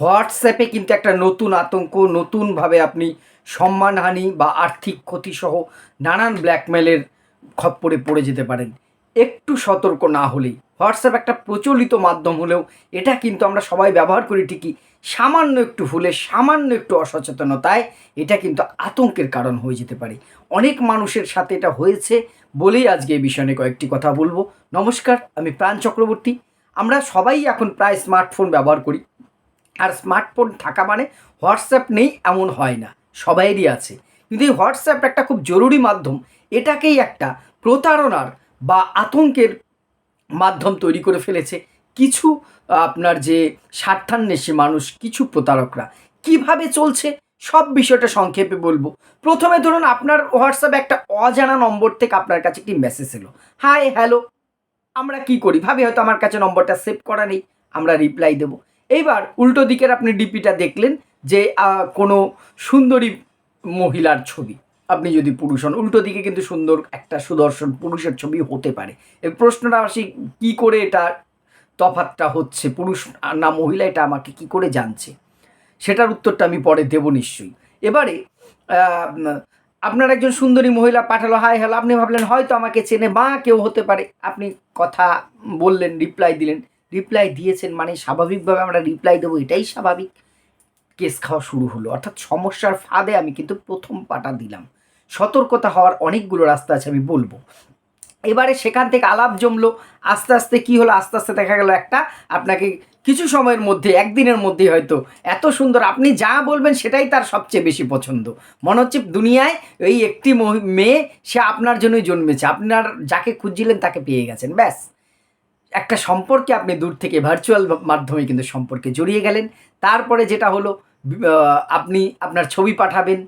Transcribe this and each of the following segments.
হোয়াটসঅ্যাপে কিন্তু একটা নতুন আতঙ্ক, নতুনভাবে আপনি সম্মানহানি বা আর্থিক ক্ষতিসহ নানান ব্ল্যাকমেলের খপ্পরে পড়ে যেতে পারেন। একটু সতর্ক না হলেই। হোয়াটসঅ্যাপ একটা প্রচলিত মাধ্যম হলেও এটা কিন্তু আমরা সবাই ব্যবহার করি ঠিকই। সামান্য একটু ভুলে, সামান্য একটু অসচেতনতায় এটা কিন্তু আতঙ্কের কারণ হয়ে যেতে পারে। অনেক মানুষের সাথে এটা হয়েছে বলেই আজকে এই বিষয়ে নিয়ে কয়েকটি কথা বলব। নমস্কার, আমি প্রাণ চক্রবর্তী। আমরা সবাই এখন প্রায় স্মার্টফোন ব্যবহার করি। আর স্মার্টফোন থাকা মানে হোয়াটসঅ্যাপ নেই এমন হয় না সবাইয়েরই আছে। কিন্তু এই হোয়াটসঅ্যাপ একটা খুব জরুরি মাধ্যম, এটাকেই একটা প্রতারণার বা আতঙ্কের মাধ্যম তৈরি করে ফেলেছে। কিছু, আপনার যে স্বার্থান্বেষী মানুষ, কিছু প্রতারকরা। কীভাবে চলছে, সব বিষয়টা সংক্ষেপে বলব। প্রথমে ধরুন, আপনার হোয়াটসঅ্যাপে একটা অজানা নম্বর থেকে আপনার কাছে একটি মেসেজ এলো। হাই হ্যালো আমরা কি করি? ভাবি, হয়তো আমার কাছে নম্বরটা সেভ করা নেই, আমরা রিপ্লাই দেব। এইবার উল্টো দিকের আপনি ডিপিটা দেখলেন যে কোনো সুন্দরী মহিলার ছবি। আপনি যদি পুরুষ হন, উল্টো দিকে কিন্তু সুন্দর একটা সুদর্শন পুরুষের ছবি হতে পারে। এই প্রশ্নটা আসি, কী করে এটা তফাতটা হচ্ছে? পুরুষ না মহিলা, এটা আমাকে কি করে জানছে? সেটার উত্তরটা আমি পরে দেব নিশ্চয়ই। এবারে আপনার একজন সুন্দরী মহিলা পাঠালো হাই হ্যালো। আপনি ভাবলেন, হয়তো আমাকে চেনে বা কেউ হতে পারে। আপনি কথা বললেন রিপ্লাই দিলেন। রিপ্লাই দিয়েছেন মানে স্বাভাবিকভাবে আমরা রিপ্লাই দেবো, এটাই স্বাভাবিক। কেস খাওয়া শুরু হলো, অর্থাৎ সমস্যার ফাঁদে আমি কিন্তু প্রথম পাটা দিলাম। সতর্কতা হওয়ার অনেকগুলো রাস্তা আছে, আমি বলব। এবারে সেখান থেকে আলাপ জমলো, আস্তে আস্তে কি হলো, আস্তে আস্তে দেখা গেল একটা, আপনাকে কিছু সময়ের মধ্যে, একদিনের মধ্যে হয়তো এত সুন্দর, আপনি যা বলবেন সেটাই তার সবচেয়ে বেশি পছন্দ। মনে হচ্ছে দুনিয়ায় এই একটি মেয়ে, সে আপনার জন্যই জন্মেছে, আপনার যাকে খুঁজছিলেন তাকে পেয়ে গেছেন, ব্যাস। একটা সম্পর্কে আপনি দূর থেকে ভার্চুয়াল মাধ্যমে কিন্তু সম্পর্কে জড়িয়ে গেলেন। তারপরে যেটা হলো আপনি আপনার ছবি পাঠাবেন,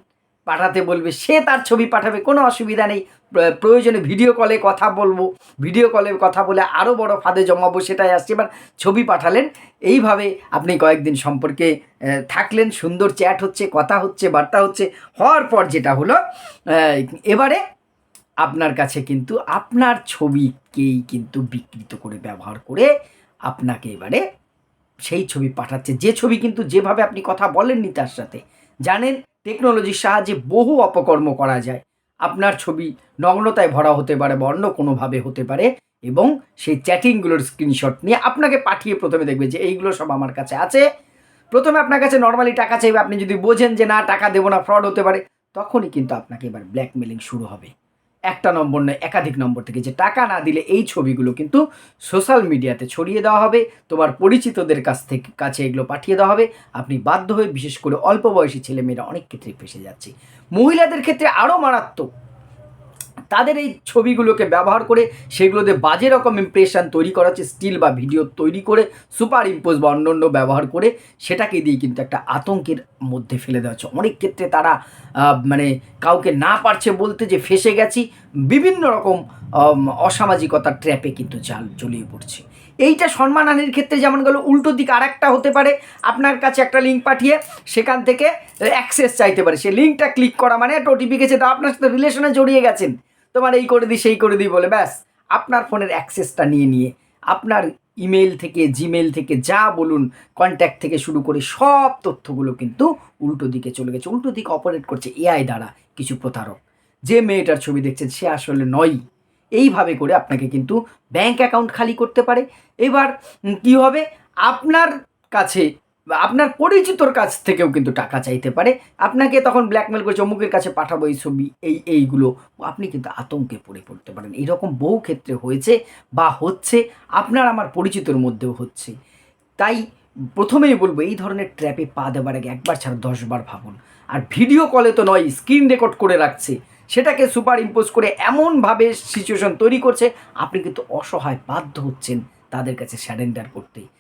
পাঠাতে বলবে, সে তার ছবি পাঠাবে, কোনো অসুবিধা নেই। প্রয়োজনে ভিডিও কলে কথা বলব ভিডিও কলে কথা বলে আরও বড় ফাঁদে জমাবো, সেটাই আসছে। এবার ছবি পাঠালেন, এইভাবে আপনি কয়েকদিন সম্পর্কে থাকলেন, সুন্দর চ্যাট হচ্ছে, কথা হচ্ছে, বার্তা হচ্ছে, হওয়ার পর যেটা হলো এবারে আপনার কাছে কিন্তু আপনার ছবিকেই কিন্তু বিকৃত করে ব্যবহার করে আপনাকে এবারে সেই ছবি পাঠাচ্ছে। যে ছবি কিন্তু যেভাবে আপনি কথা বলেননি তার সাথে, জানেন টেকনোলজির সাহায্যে বহু অপকর্ম করা যায়। আপনার ছবি নগ্নতায় ভরা হতে পারে বা অন্য কোনোভাবে হতে পারে এবং সেই চ্যাটিংগুলোর স্ক্রিনশট নিয়ে আপনাকে পাঠিয়ে প্রথমে দেখবে যে এইগুলো সব আমার কাছে আছে। প্রথমে আপনার কাছে নর্মালি টাকা চাইবে, আপনি যদি বোঝেন যে না, টাকা দেবো না ফ্রড হতে পারে, তখনই কিন্তু আপনাকে এবার ব্ল্যাকমেলিং শুরু হবে। একটা নম্বর নয়, একাধিক নম্বর থেকে যে টাকা না দিলে এই ছবিগুলো কিন্তু সোশ্যাল মিডিয়াতে ছড়িয়ে দেওয়া হবে, তোমার পরিচিতদের কাছ থেকে, কাছে এগুলো পাঠিয়ে দেওয়া হবে। আপনি বাধ্য হয়ে বিশেষ করে অল্প বয়সী ছেলেমেয়েরা অনেক ক্ষেত্রে ফেসে যাচ্ছে। মহিলাদের ক্ষেত্রে আরও মারাত্মক তাদের এই ছবিগুলোকে ব্যবহার করে সেগুলোতে বাজে রকম ইমপ্রেশন তৈরি করা হচ্ছে স্টিল বা ভিডিও তৈরি করে সুপার ইম্পোজ বা অন্য ব্যবহার করে, সেটাকে দিয়ে কিন্তু একটা আতঙ্কের মধ্যে ফেলে দেওয়া হচ্ছে। অনেক ক্ষেত্রে তারা মানে কাউকে না পারছে বলতে যে ফেসে গেছি, বিভিন্ন রকম অসামাজিকতার ট্র্যাপে কিন্তু জাল জড়িয়ে পড়ছে। এইটা সম্মানহানির ক্ষেত্রে যেমন গেল, উল্টো দিক আর একটা হতে পারে। আপনার কাছে একটা লিঙ্ক পাঠিয়ে, সেখান থেকে অ্যাক্সেস চাইতে পারে। সেই লিঙ্কটা ক্লিক করা মানে একটা ওটিপি গেছে, তো আপনার সাথে রিলেশনে জড়িয়ে গেছেন। তোমার এই করে দিই, সেই করে দিই বলে ব্যাস। আপনার ফোনের অ্যাক্সেসটা নিয়ে নিয়ে, আপনার ইমেল থেকে, জিমেল থেকে যা বলুন কন্ট্যাক্ট থেকে শুরু করে সব তথ্যগুলো কিন্তু উল্টো দিকে চলে গেছে। উল্টো দিকে অপারেট করছে এআই দ্বারা কিছু প্রতারক। যে মেয়েটার ছবি দেখছেন, সে আসলে নয় এইভাবে করে আপনাকে কিন্তু ব্যাংক অ্যাকাউন্ট খালি করতে পারে। এবার কি হবে? আপনার কাছে আপনার পরিচিতর কাছ থেকেও কিন্তু টাকা চাইতে পারে। আপনাকে তখন ব্ল্যাকমেল করছে, অমুকের কাছে পাঠাবো এই ছবি, এই, এইগুলো। আপনি কিন্তু আতঙ্কে পড়ে পড়তে পারেন। এরকম বহু ক্ষেত্রে হয়েছে বা হচ্ছে, আপনার আমার পরিচিতর মধ্যেও হচ্ছে। তাই প্রথমেই বলব, এই ধরনের ট্র্যাপে পা দেওয়ার আগে একবার ছাড়া, দশবার ভাবুন। আর ভিডিও কলে তো নয় স্ক্রিন রেকর্ড করে রাখছে। সেটাকে সুপার ইম্পোজ করে এমনভাবে সিচুয়েশন তৈরি করছে, আপনি কিন্তু অসহায় বাধ্য হচ্ছেন তাদের কাছে স্যারেন্ডার করতে।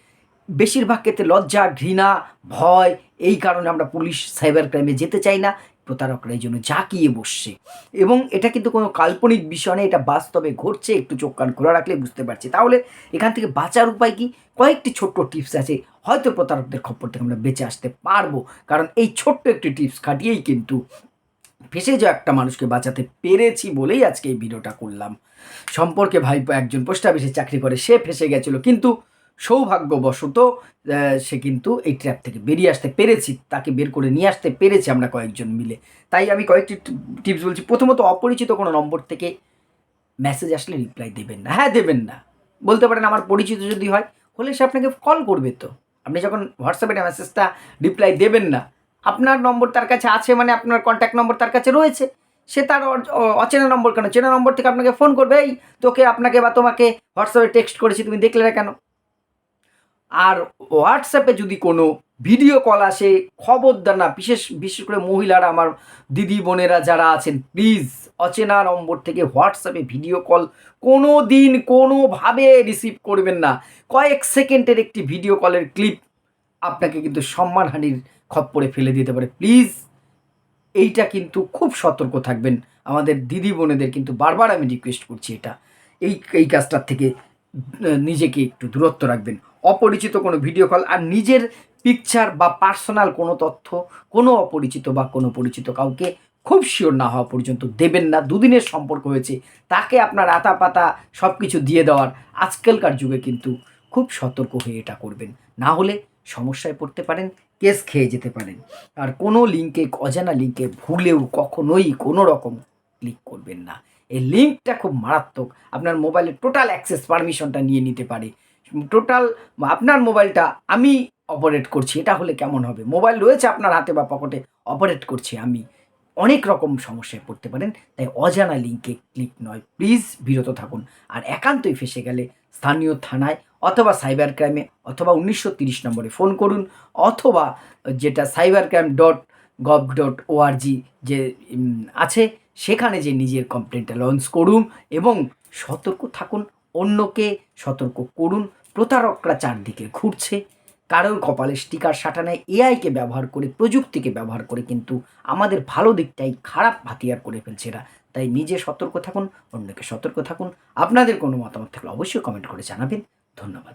বেশিরভাগ ক্ষেত্রে লজ্জা, ঘৃণা, ভয়, এই কারণে আমরা পুলিশ, সাইবার ক্রাইমে যেতে চাই না, প্রতারকরা এই জন্য জাঁকিয়ে বসছে। এবং এটা কিন্তু কোনো কাল্পনিক বিষয় নেই এটা বাস্তবে ঘটছে, একটু চোখ কান খোলা রাখলে বুঝতে পারছি। তাহলে এখান থেকে বাঁচার উপায় কি? কয়েকটি ছোট্ট টিপস আছে, হয়তো প্রতারকদের খপ্পর থেকে আমরা বেঁচে আসতে পারব, কারণ এই ছোট্ট একটি টিপস খাটিয়েই কিন্তু ফেসে যাওয়া একটা মানুষকে বাঁচাতে পেরেছি বলেই আজকে এই ভিডিওটা করলাম। সম্পর্কে ভাইপো একজন পোস্ট অফিসে চাকরি করে, সে ফেসে গেছিল, কিন্তু সৌভাগ্যবশত সে কিন্তু এই ট্র্যাপ থেকে বেরিয়ে আসতে পেরেছি, তাকে বের করে নিয়ে আসতে পেরেছি আমরা কয়েকজন মিলে। তাই আমি কয়েকটি টিপস বলছি। প্রথমত, অপরিচিত কোনো নম্বর থেকে মেসেজ আসলে রিপ্লাই দেবেন না। হ্যাঁ দেবেন না। বলতে পারেন, আমার পরিচিত যদি হয়, হলে সে আপনাকে কল করবে তো। আপনি যখন হোয়াটসঅ্যাপে মেসেজটা রিপ্লাই দেবেন না, আপনার নম্বর তার কাছে আছে মানে আপনার কন্ট্যাক্ট নম্বর তার কাছে রয়েছে। সে তার অচেনা নম্বর কেন? চেনা নম্বর থেকে আপনাকে ফোন করবে, এই, তোকে, আপনাকে বা তোমাকে হোয়াটসঅ্যাপে টেক্সট করেছি, তুমি দেখলে না কেন? আর হোয়াটসঅ্যাপে যদি কোনো ভিডিও কল আসে, খবরদার না, বিশেষ বিশেষ করে মহিলারা, আমার দিদি বোনেরা যারা আছেন প্লিজ অচেনা নম্বর থেকে হোয়াটসঅ্যাপে ভিডিও কল কোনো দিন কোনোভাবে রিসিভ করবেন না। কয়েক সেকেন্ডের একটি ভিডিও কলের ক্লিপ আপনাকে কিন্তু সম্মানহানির খপ্পরে ফেলে দিতে পারে। প্লিজ এইটা কিন্তু খুব সতর্ক থাকবেন। আমাদের দিদি বোনেদের কিন্তু বারবার আমি রিকোয়েস্ট করছি এটা। এই এই কাজটার থেকে নিজেকে একটু দূরত্ব রাখবেন। অপরিচিত কোনো ভিডিও কল আর নিজের পিকচার বা পার্সোনাল কোনো তথ্য, কোনো অপরিচিত বা কোনো পরিচিত কাউকে খুব শিওর না হওয়া পর্যন্ত দেবেন না। দুদিনের সম্পর্ক হয়েছে, তাকে আপনার আতা পাতা সব কিছু দিয়ে দেওয়ার আজকালকার যুগে কিন্তু খুব সতর্ক হয়ে এটা করবেন। না হলে সমস্যায় পড়তে পারেন কেস খেয়ে যেতে পারেন। আর কোনো লিঙ্কে, অজানা লিঙ্কে ভুলেও কখনোই কোনো রকম ক্লিক করবেন না। এই লিঙ্কটা খুব মারাত্মক, আপনার মোবাইলের টোটাল অ্যাক্সেস পারমিশনটা নিয়ে নিতে পারে। টোটাল আপনার মোবাইলটা আমি অপারেট করছি, এটা হলে কেমন হবে? মোবাইল রয়েছে আপনার হাতে বা পকেটে অপারেট করছি আমি। অনেক রকম সমস্যায় পড়তে পারেন, তাই অজানা লিঙ্কে ক্লিক নয়। প্লিজ বিরত থাকুন। আর একান্তই ফেসে গেলে স্থানীয় থানায় অথবা সাইবার ক্রাইমে অথবা উনিশশো তিরিশ নম্বরে ফোন করুন, অথবা যেটা cyber crime dot gov dot org যে আছে, সেখানে যে নিজের কমপ্লেনটা লঞ্চ করুন এবং সতর্ক থাকুন। অন্যকে সতর্ক করুন, প্রতারকরা চারদিকে ঘুরছে। কারোর কপালে স্টিকার সাটানায় এআইকে ব্যবহার করে, প্রযুক্তিকে ব্যবহার করে কিন্তু আমাদের ভালো দিকটাই খারাপ হাতিয়ার করে ফেলছে এরা। তাই নিজে সতর্ক থাকুন, অন্যকে সতর্ক থাকুন। আপনাদের কোনো মতামত থাকলে অবশ্যই কমেন্ট করে জানাবেন। ধন্যবাদ।